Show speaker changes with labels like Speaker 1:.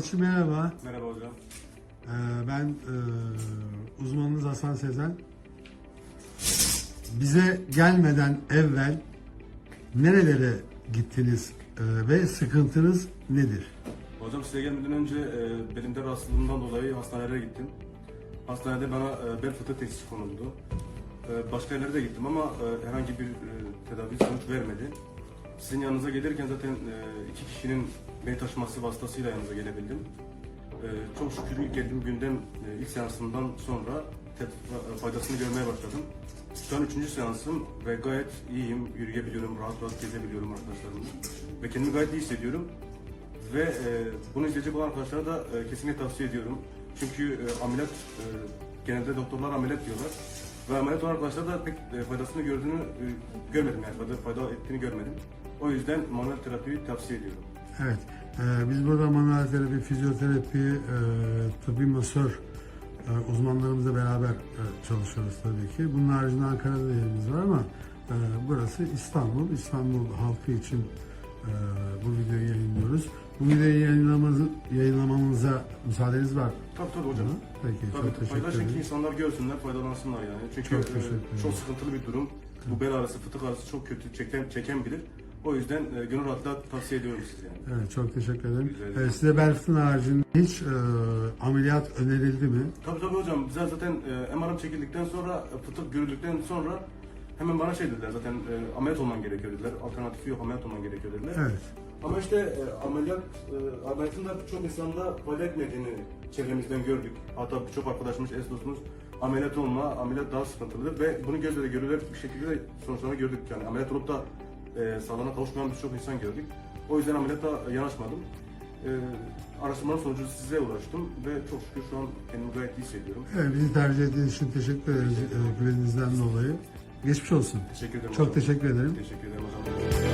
Speaker 1: Mehmetciğim merhaba.
Speaker 2: Merhaba hocam.
Speaker 1: Ee, ben e, uzmanınız Hasan Sezen. Bize gelmeden evvel nerelere gittiniz e, ve sıkıntınız nedir?
Speaker 2: Hocam size gelmeden önce e, belimde rahatsızlığımdan dolayı hastanelere gittim. Hastanede bana e, bel fıtığı teşhisi konuldu. E, başka yerlere de gittim ama e, herhangi bir e, tedavi sonuç vermedi. Sizin yanınıza gelirken zaten e, iki kişinin beni taşıması vasıtasıyla yanınıza gelebildim. E, çok şükür ilk geldiğim günden, e, ilk seansımdan sonra faydasını görmeye başladım. Şu an üçüncü seansım ve gayet iyiyim, yürüyebiliyorum, rahat rahat gezebiliyorum arkadaşlarımla. Ve kendimi gayet iyi hissediyorum. Ve e, bunu izleyecek olan arkadaşlara da e, kesinlikle tavsiye ediyorum. Çünkü e, ameliyat, e, genelde doktorlar ameliyat diyorlar. Ve ameliyat olan arkadaşlar da pek e, faydasını gördüğünü e, görmedim yani, fayda, fayda ettiğini görmedim. O yüzden manuel terapiyi tavsiye ediyorum.
Speaker 1: Evet, e, biz burada manuel terapi, fizyoterapi, e, tıbbi masör e, uzmanlarımızla beraber e, çalışıyoruz tabii ki. Bunun haricinde Ankara'da da yerimiz var ama e, burası İstanbul. İstanbul halkı için bu videoyu yayınlıyoruz. Bu videoyu yayınlamamızı, yayınlamamıza müsaadeniz var.
Speaker 2: Tabii tabii hocam.
Speaker 1: mı? Peki,
Speaker 2: Tabii
Speaker 1: çok teşekkür
Speaker 2: paylaşın ki
Speaker 1: ederim.
Speaker 2: insanlar görsünler, faydalansınlar yani. Çünkü
Speaker 1: Çok
Speaker 2: e,
Speaker 1: ederim.
Speaker 2: çok sıkıntılı bir durum. Bu bel ağrısı, fıtık ağrısı çok kötü, çeken, çeken bilir. O yüzden e, gönül rahatlıkla tavsiye ediyorum size yani.
Speaker 1: Evet, çok teşekkür ederim.
Speaker 2: Ederim.
Speaker 1: E, size bel fıtığının haricinde hiç e, ameliyat önerildi mi?
Speaker 2: Tabii tabii hocam. Bize zaten e, MR'ım çekildikten sonra, e, fıtık görüldükten sonra hemen bana şey dediler zaten e, ameliyat olman gerekiyor dediler. Alternatifi yok ameliyat olman gerekiyor dediler.
Speaker 1: Evet.
Speaker 2: Ama işte e, ameliyat, e, ameliyatın da çok insanda fayda etmediğini çevremizden gördük. Hatta birçok arkadaşımız, eş dostumuz ameliyat olma, ameliyat daha sıkıntılıdır ve bunu gözle de görülür bir şekilde de sonuçlarını gördük. Yani ameliyat olup da e, sağlığına kavuşmayan birçok insan gördük. O yüzden ameliyata yanaşmadım. E, araştırmanın sonucu size ulaştım ve çok şükür şu an kendimi gayet iyi hissediyorum.
Speaker 1: Evet, bizi tercih ettiğiniz için teşekkür ederiz e, güveninizden dolayı. Geçmiş olsun.
Speaker 2: Teşekkür ederim
Speaker 1: Çok
Speaker 2: hocam.
Speaker 1: teşekkür ederim.
Speaker 2: Teşekkür ederim hocam.